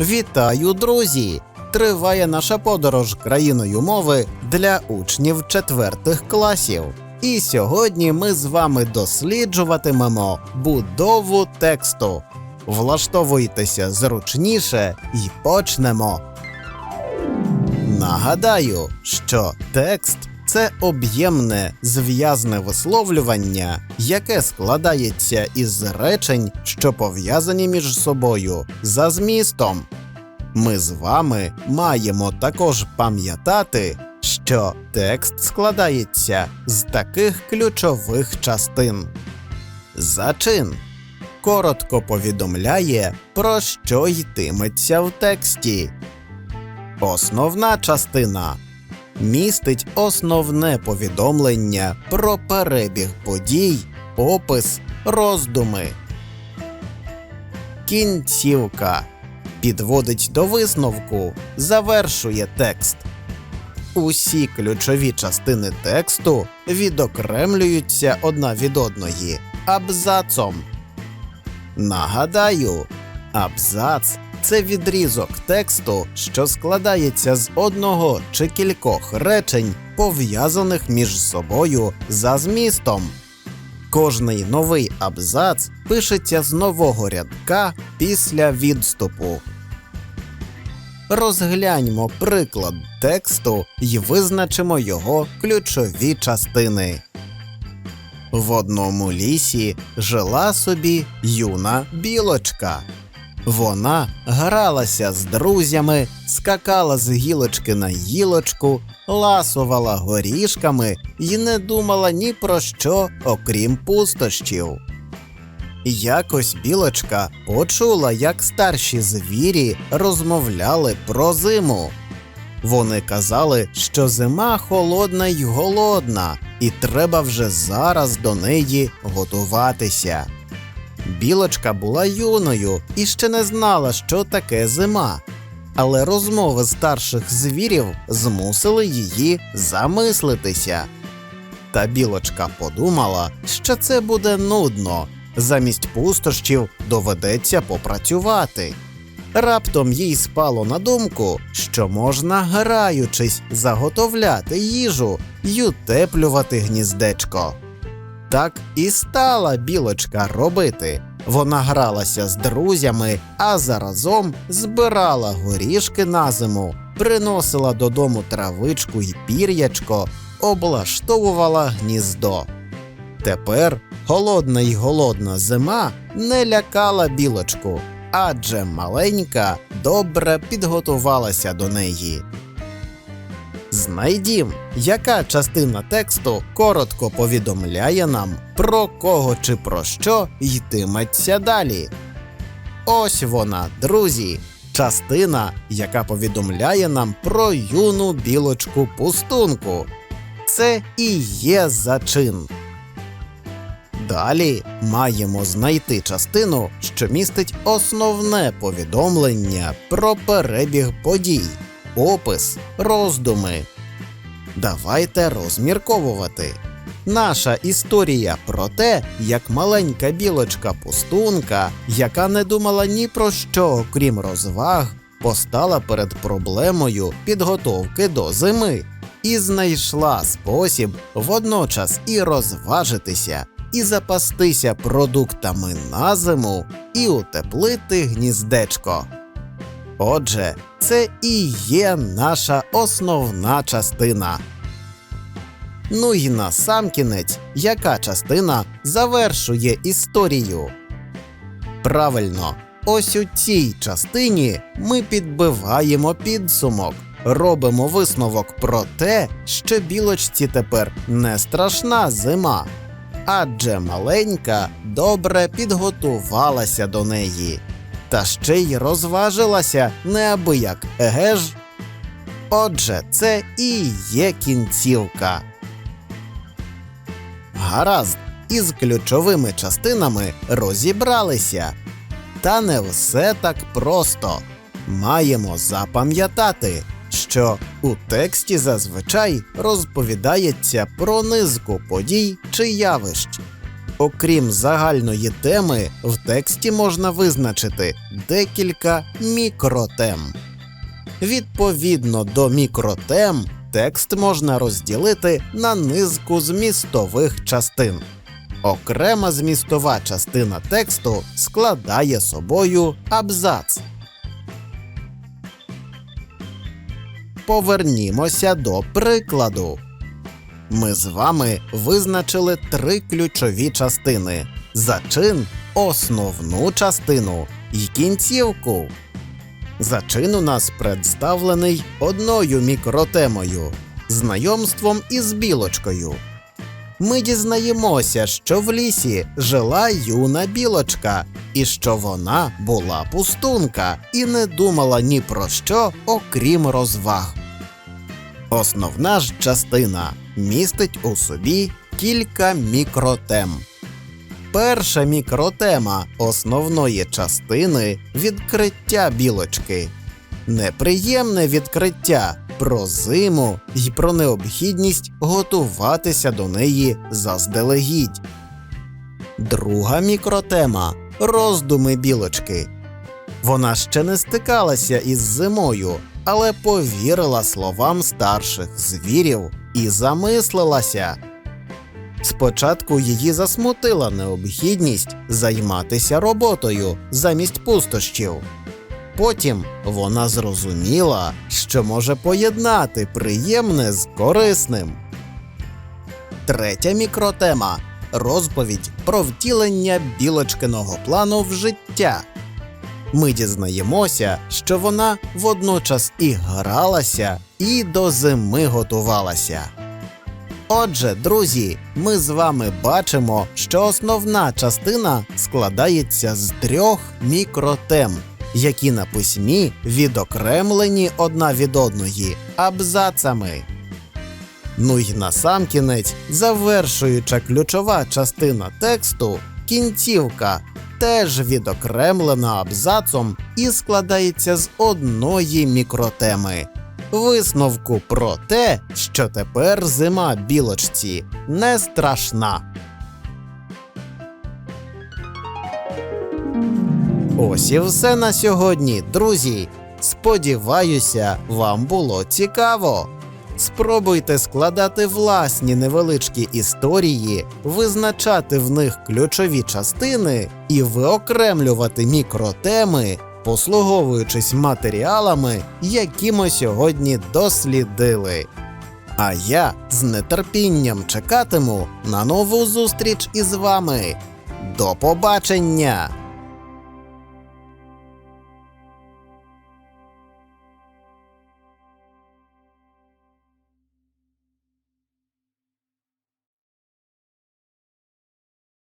Вітаю, друзі! Триває наша подорож країною мови для учнів четвертих класів. І сьогодні ми з вами досліджуватимемо будову тексту. Влаштовуйтеся зручніше і почнемо. Нагадаю, що текст це об'ємне зв'язне висловлювання, яке складається із речень, що пов'язані між собою за змістом. Ми з вами маємо також пам'ятати, що текст складається з таких ключових частин. Зачин коротко повідомляє, про що йтиметься в тексті. Основна частина містить основне повідомлення про перебіг подій, опис, роздуми. Кінцівка підводить до висновку, завершує текст. Усі ключові частини тексту відокремлюються одна від одної абзацом. Нагадаю, абзац це відрізок тексту, що складається з одного чи кількох речень, пов'язаних між собою за змістом. Кожний новий абзац пишеться з нового рядка після відступу. Розгляньмо приклад тексту і визначимо його ключові частини. В одному лісі жила собі юна білочка. Вона гралася з друзями, скакала з гілочки на гілочку, ласувала горішками і не думала ні про що, окрім пустощів. Якось білочка почула, як старші звірі розмовляли про зиму. Вони казали, що зима холодна й голодна, і треба вже зараз до неї готуватися. Білочка була юною і ще не знала, що таке зима. Але розмови старших звірів змусили її замислитися. Та білочка подумала, що це буде нудно, замість пустощів доведеться попрацювати. Раптом їй спало на думку, що можна, граючись, заготовляти їжу й утеплювати гніздечко. Так і стала білочка робити. Вона гралася з друзями, а заразом збирала горішки на зиму, приносила додому травичку й пір'ячко, облаштовувала гніздо. Тепер холодна й голодна зима не лякала білочку, адже маленька добре підготувалася до неї. Знайдім, яка частина тексту коротко повідомляє нам, про кого чи про що йтиметься далі. Ось вона, друзі, частина, яка повідомляє нам про юну білочку пустунку. Це і є зачин. Далі маємо знайти частину, що містить основне повідомлення про перебіг подій, опис, роздуми. Давайте розмірковувати. Наша історія про те, як маленька білочка пустунка, яка не думала ні про що, окрім розваг, постала перед проблемою підготовки до зими і знайшла спосіб водночас і розважитися, і запастися продуктами на зиму, і утеплити гніздечко. Отже, це і є наша основна частина. Ну і насамкінець, яка частина завершує історію? Правильно, ось у цій частині ми підбиваємо підсумок, робимо висновок про те, що білочці тепер не страшна зима, адже маленька добре підготувалася до неї. Та ще й розважилася неабияк, еге ж? Отже, це і є кінцівка. Гаразд, із ключовими частинами розібралися. Та не все так просто. Маємо запам'ятати, що у тексті зазвичай розповідається про низку подій чи явищ. Окрім загальної теми, в тексті можна визначити декілька мікротем. Відповідно до мікротем, текст можна розділити на низку змістових частин. Окрема змістова частина тексту складає собою абзац. Повернімося до прикладу. Ми з вами визначили три ключові частини: зачин, основну частину і кінцівку. Зачин у нас представлений одною мікротемою знайомством із білочкою. Ми дізнаємося, що в лісі жила юна білочка, і що вона була пустунка і не думала ні про що, окрім розваг. Основна ж частина містить у собі кілька мікротем. Перша мікротема основної частини відкриття білочки. Неприємне відкриття про зиму і про необхідність готуватися до неї заздалегідь. Друга мікротема роздуми білочки. Вона ще не стикалася із зимою, але повірила словам старших звірів і замислилася. Спочатку її засмутила необхідність займатися роботою замість пустощів. Потім вона зрозуміла, що може поєднати приємне з корисним. Третя мікротема розповідь про втілення білочкиного плану в життя. Ми дізнаємося, що вона водночас і гралася, і до зими готувалася. Отже, друзі, ми з вами бачимо, що основна частина складається з трьох мікротем, які на письмі відокремлені одна від одної абзацами. Ну й насамкінець, завершуюча ключова частина тексту кінцівка, теж відокремлена абзацом і складається з одної мікротеми. Висновку про те, що тепер зима білочці не страшна. Ось і все на сьогодні, друзі. Сподіваюся, вам було цікаво. Спробуйте складати власні невеличкі історії, визначати в них ключові частини і виокремлювати мікротеми, послуговуючись матеріалами, які ми сьогодні дослідили. А я з нетерпінням чекатиму на нову зустріч із вами. До побачення!